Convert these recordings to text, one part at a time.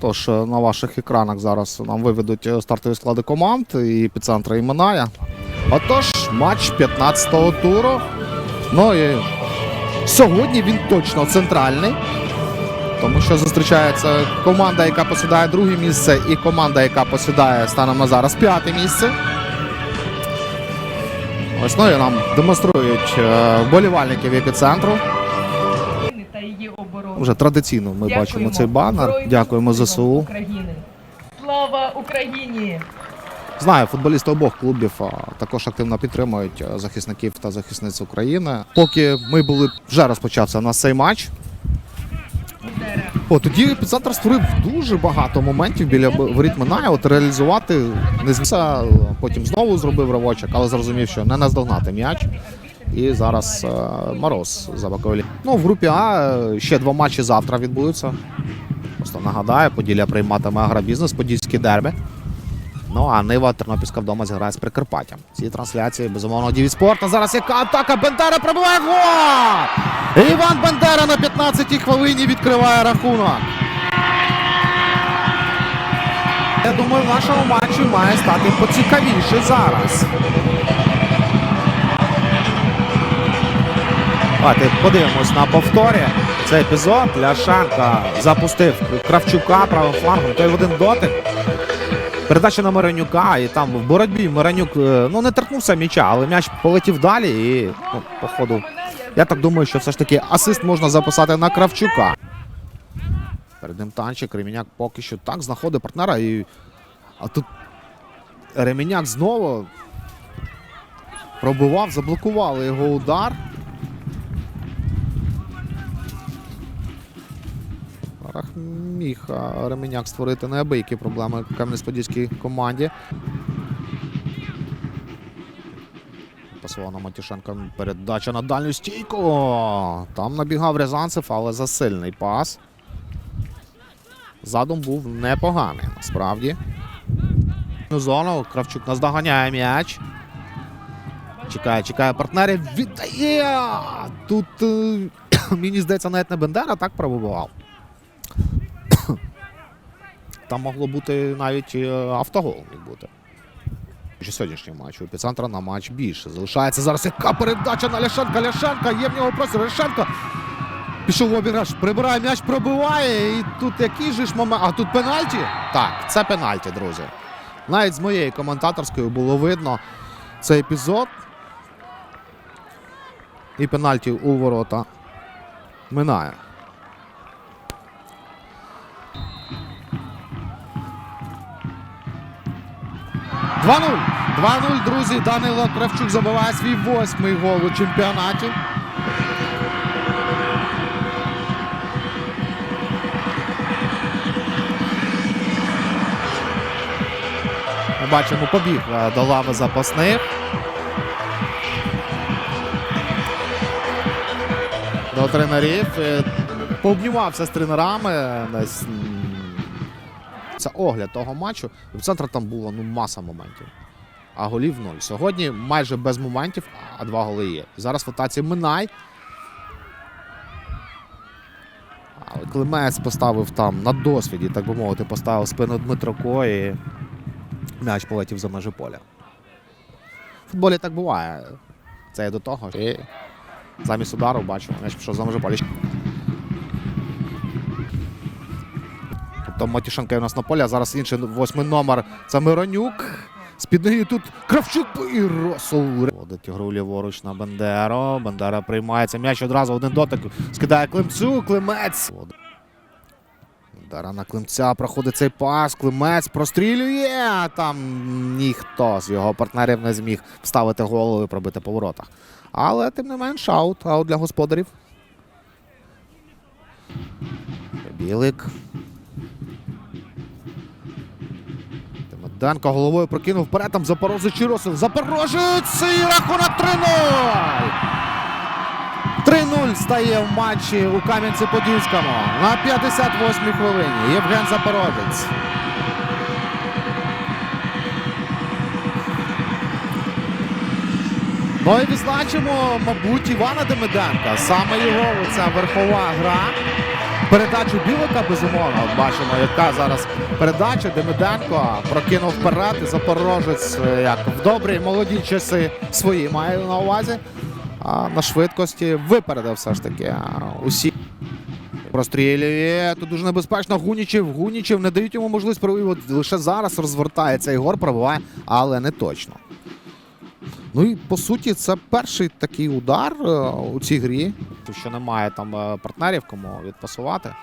Тож е, на ваших екранах зараз нам виведуть е, стартові склади команд і епіцентра і Миная. Отож, матч 15-го туру. Ну і сьогодні він точно центральний. Тому що зустрічається команда, яка посідає друге місце, і команда, яка посідає станом на зараз п'яте місце. Ось ну і нам демонструють е, вболівальників епіцентру. Вже традиційно ми Дякуємо бачимо цей банер. Дякуємо Силам ЗСУ. України. Слава Україні! Знаю, футболісти обох клубів також активно підтримують захисників та захисниць України. Поки ми були вже розпочався у нас цей матч. О, тоді епіцентр створив дуже багато моментів біля воріт Минає. От реалізувати не змігся, потім знову зробив ривочок, але зрозумів, що не наздогнати м'яч. І зараз е, Мороз за бокові. Ну, в групі А е, ще два матчі завтра відбудуться. Просто нагадаю, Поділля прийматиме агробізнес, Подільські дербі. Ну а Нива Тернопільська вдома зіграє з Прикарпаттям. Ці трансляції безумовно Діві спорт. А зараз яка атака Бендера пробиває гол! Іван Бендера на 15-й хвилині відкриває рахунок. Я думаю, в нашому матчі має стати поцікавіше зараз. Давайте подивимось на повторі. Цей епізод Ляшенка запустив Кравчука правим флангом. Той в один дотик. Передача на Миронюка, і там в боротьбі Миронюк е, ну не торкнувся м'яча, але м'яч полетів далі. І ну, по ходу, я так думаю, що все ж таки асист можна записати на Кравчука. Перед ним танчик, Реміняк поки що так знаходить партнера. І... А тут Реміняк знову пробивав, заблокували його удар. Рах міг Ременяк створити неабиякі проблеми Кам'янець-Подільській команді. Пасував на Матюшенка передача на дальню стійку. Там набігав Рязанцев, але засильний пас. Задум був непоганий, насправді. Зону Кравчук наздоганяє м'яч. Чекає, чекає партнерів. Віддає! Тут е, мені здається, навіть не Бендера так пробував. Там могло бути навіть е, автогол міг бути. Ще сьогоднішній матч у епіцентра на матч більше. Залишається зараз яка передача на Ляшенка. Ляшенка є в нього простір. Ляшенко пішов в обіграш, прибирає м'яч, пробиває. І тут який же ж момент. А тут пенальті? Так, це пенальті, друзі. Навіть з моєї коментаторської було видно цей епізод. І пенальті у ворота минає. Два 0 2-0, друзі. Данило Кравчук забиває свій восьмий гол у чемпіонаті. Ми бачимо, побіг е, до лави запасних. До тренерів. Е, Пообнімався з тренерами. Це огляд того матчу. В центрі там було ну, маса моментів. А голів нуль. Сьогодні майже без моментів, а два голи є. Зараз в атаці Минай. Але Климець поставив там на досвіді, так би мовити, поставив спину Дмитро Ко і м'яч полетів за межі поля. В футболі так буває. Це і до того. І замість удару бачимо, м'яч пішов за межі поля. Тобто Матюшенка у нас на полі, а зараз інший восьмий номер. Це Миронюк. З під ноги тут Кравчук і Росол. Водить гру ліворуч на Бендеро. Бендера приймається. М'яч одразу один дотик. Скидає Климцю. Климець. Бендера на Климця проходить цей пас. Климець прострілює. Там ніхто з його партнерів не зміг вставити голову і пробити по воротах. Але тим не менш аут. Аут для господарів. Білик. Демиденко головою прокинув вперед, там Запорожець Чиросов. Запорожець і рахунок 3-0. 3-0 стає в матчі у Кам'янці-Подільському на 58-й хвилині. Євген Запорожець. Ну і відзначимо, мабуть, Івана Демиденка. Саме його оця верхова гра передачу Білика, безумовно. Бачимо, яка зараз передача. Демиденко прокинув вперед. І Запорожець, е, як в добрі молоді часи свої має на увазі. А на швидкості випередив все ж таки усі. Прострілює. Тут дуже небезпечно. Гунічев, Гунічев не дають йому можливість провів. Лише зараз розвертається Ігор, пробиває, але не точно. Ну і по суті, це перший такий удар е, у цій грі. Тому що немає там е, партнерів, кому відпасувати.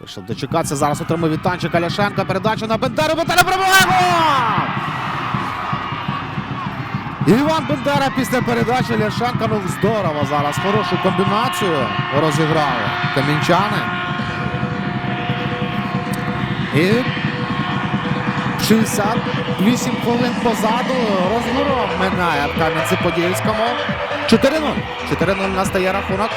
Вирішив дочекатися. Зараз отримує від Танчика Ляшенка. Передачу на Бендеру. Бендера пробиває гол! Іван Бендера після передачі Ляшенка. Ну здорово зараз. Хорошу комбінацію розіграли камінчани. І 68 хвилин позаду розгором минає в Кам'янці-Подільському. 4-0. 4-0 настає рахунок.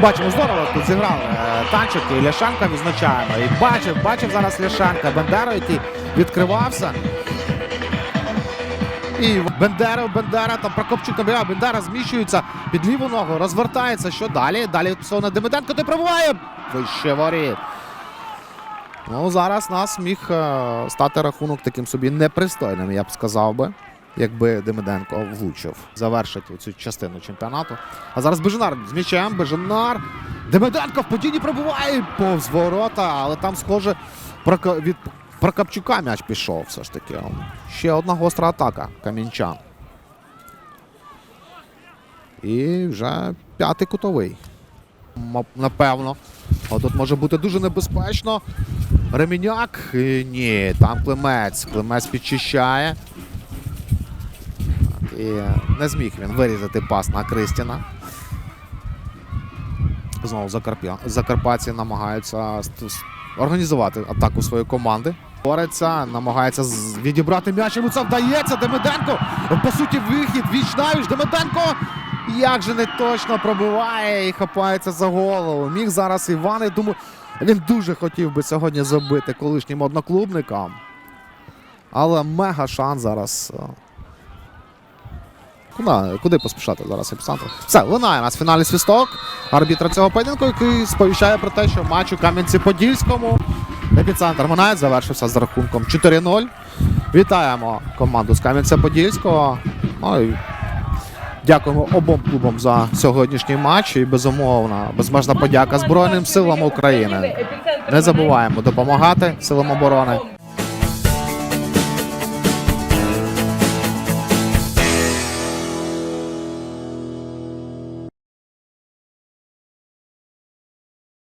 Бачимо, здорово тут зіграли е, Танчик і Ляшенка відзначаємо. І бачив, бачив зараз Ляшенка Бендера, який відкривався. І Бендера, Бендера, там Прокопчук набирає, Бендера зміщується під ліву ногу, розвертається. Що далі? Далі відписав Демиденко, ти пробуває. Вище воріт. Ну, зараз нас міг е, стати рахунок таким собі непристойним, я б сказав би, якби Демиденко влучив, завершить цю частину чемпіонату. А зараз Бежинар з м'ячем, Бежинар. Демиденко в падінні пробуває повз ворота, але там, схоже, від Прокопчука м'яч пішов все ж таки. Ще одна гостра атака камінчан. І вже п'ятий кутовий. Напевно. О, тут може бути дуже небезпечно. Реміняк. Ні, там Климець. Климець підчищає. І не зміг він вирізати пас на Кристіна. Знову Закарпя... Закарпатці намагаються організувати атаку своєї команди. Бореться, намагається відібрати м'яч. Йому це вдається. Демиденко. По суті, вихід віч навіч. Демиденко. Як же не точно пробиває і хапається за голову. Міг зараз Іван. Я думаю, він дуже хотів би сьогодні забити колишнім одноклубникам. Але мега шанс зараз. е. Куди, куди поспішати зараз епіцентр? Все, лунає у нас фінальний свісток арбітра цього поєдинку, який сповіщає про те, що матч у Кам'янці-Подільському. Епіцентр Монайт завершився з рахунком 4-0. Вітаємо команду з Кам'янця-Подільського. Ну дякуємо обом клубам за сьогоднішній матч. І безумовно, безмежна подяка Збройним силам України. Не забуваємо допомагати силам оборони.